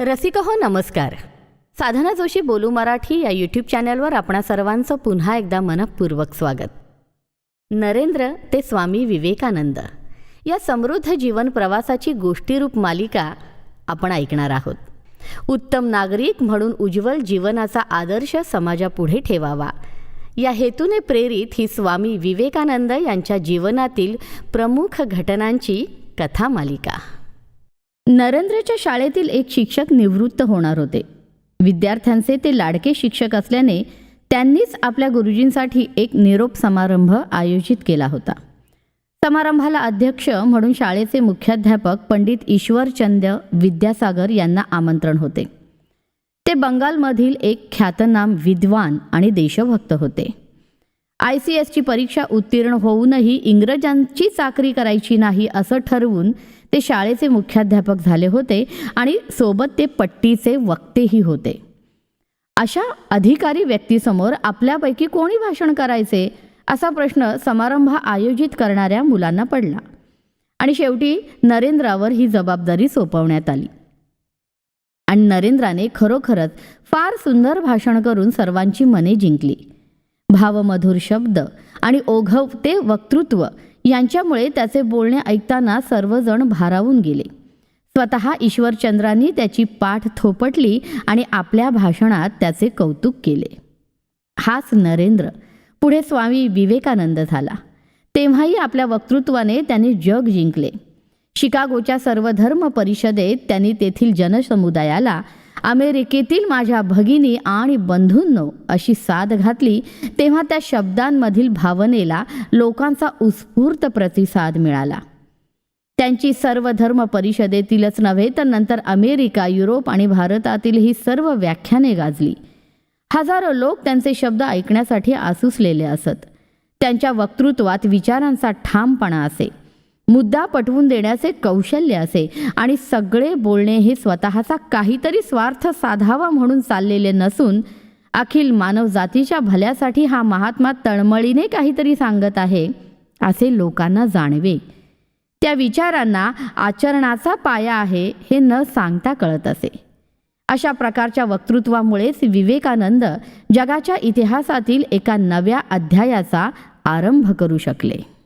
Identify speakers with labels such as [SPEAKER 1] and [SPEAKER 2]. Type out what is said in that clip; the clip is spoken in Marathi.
[SPEAKER 1] रसिक हो नमस्कार. साधना जोशी बोलू मराठी या यूट्यूब चॅनलवर आपणा सर्वांचं पुन्हा एकदा मनपूर्वक स्वागत. नरेंद्र ते स्वामी विवेकानंद. या समृद्ध जीवन प्रवासाची गोष्टीरूप मालिका आपण ऐकणार आहोत. उत्तम नागरिक म्हणून उज्ज्वल जीवनाचा आदर्श समाजापुढे ठेवावा. या हेतूने प्रेरित ही स्वामी विवेकानंद यांच्या जीवनातील प्रमुख घटनांची कथा मालिका. नरेंद्रच्या शाळेतील एक शिक्षक निवृत्त होणार होते. विद्यार्थ्यांचे ते लाडके शिक्षक असल्याने त्यांनीच आपल्या गुरुजींसाठी एक निरोप समारंभ आयोजित केला होता. समारंभाला अध्यक्ष म्हणून शाळेचे मुख्याध्यापक पंडित ईश्वरचंद विद्यासागर यांना आमंत्रण होते. ते बंगालमधील एक ख्यातनाम विद्वान आणि देशभक्त होते. आय सी एसची परीक्षा उत्तीर्ण होऊनही इंग्रजांची चाकरी करायची नाही असं ठरवून ते शाळेचे मुख्याध्यापक झाले होते आणि सोबत ते पट्टीचे वक्तेही होते. अशा अधिकारी व्यक्तीसमोर आपल्यापैकी कोणी भाषण करायचे? असा प्रश्न समारंभ आयोजित करणाऱ्या मुलांना पडला. आणि शेवटी नरेंद्रावर ही जबाबदारी सोपवण्यात आली. आणि नरेंद्राने खरोखरच फार सुंदर भाषण करून सर्वांची मने जिंकली. भावमधुर शब्द आणि ओघवते वक्तृत्व यांच्यामुळे त्याचे बोलणे ऐकताना सर्वजण भारावून गेले. स्वतः ईश्वरचंद्रांनी त्याची पाठ थोपटली आणि आपल्या भाषणात त्याचे कौतुक केले. हाच नरेंद्र. पुढे स्वामी विवेकानंद झाला. तेव्हाही आपल्या वक्तृत्वाने त्यांनी जग जिंकले. शिकागोच्या सर्वधर्म परिषदेत त्यांनी तेथील जनसमुदायाला अमेरिकेतील माझ्या भगिनी आणि बंधूंनो अशी साद घातली तेव्हा त्या शब्दांमधील भावनेला लोकांचा उत्स्फूर्त प्रतिसाद मिळाला. त्यांची सर्व धर्म परिषदेतीलच नव्हे तर नंतर अमेरिका युरोप आणि भारतातील ही सर्व व्याख्याने गाजली. हजारो लोक त्यांचे शब्द ऐकण्यासाठी आसुसलेले असत. त्यांच्या वक्तृत्वात विचारांचा ठामपणा असे. मुद्दा पटवून देण्याचे कौशल्य असे. आणि सगळे बोलणे हे स्वतःचा काहीतरी स्वार्थ साधावा म्हणून चाललेले नसून अखिल मानवजातीच्या भल्यासाठी हा महात्मा तळमळीने काहीतरी सांगत आहे असे लोकांना जाणवे. त्या विचारांना आचरणाचा पाया आहे हे न सांगता कळत असे. अशा प्रकारच्या वक्तृत्वामुळेच विवेकानंद जगाच्या इतिहासातील एका नव्या अध्यायाचा आरंभ करू शकले.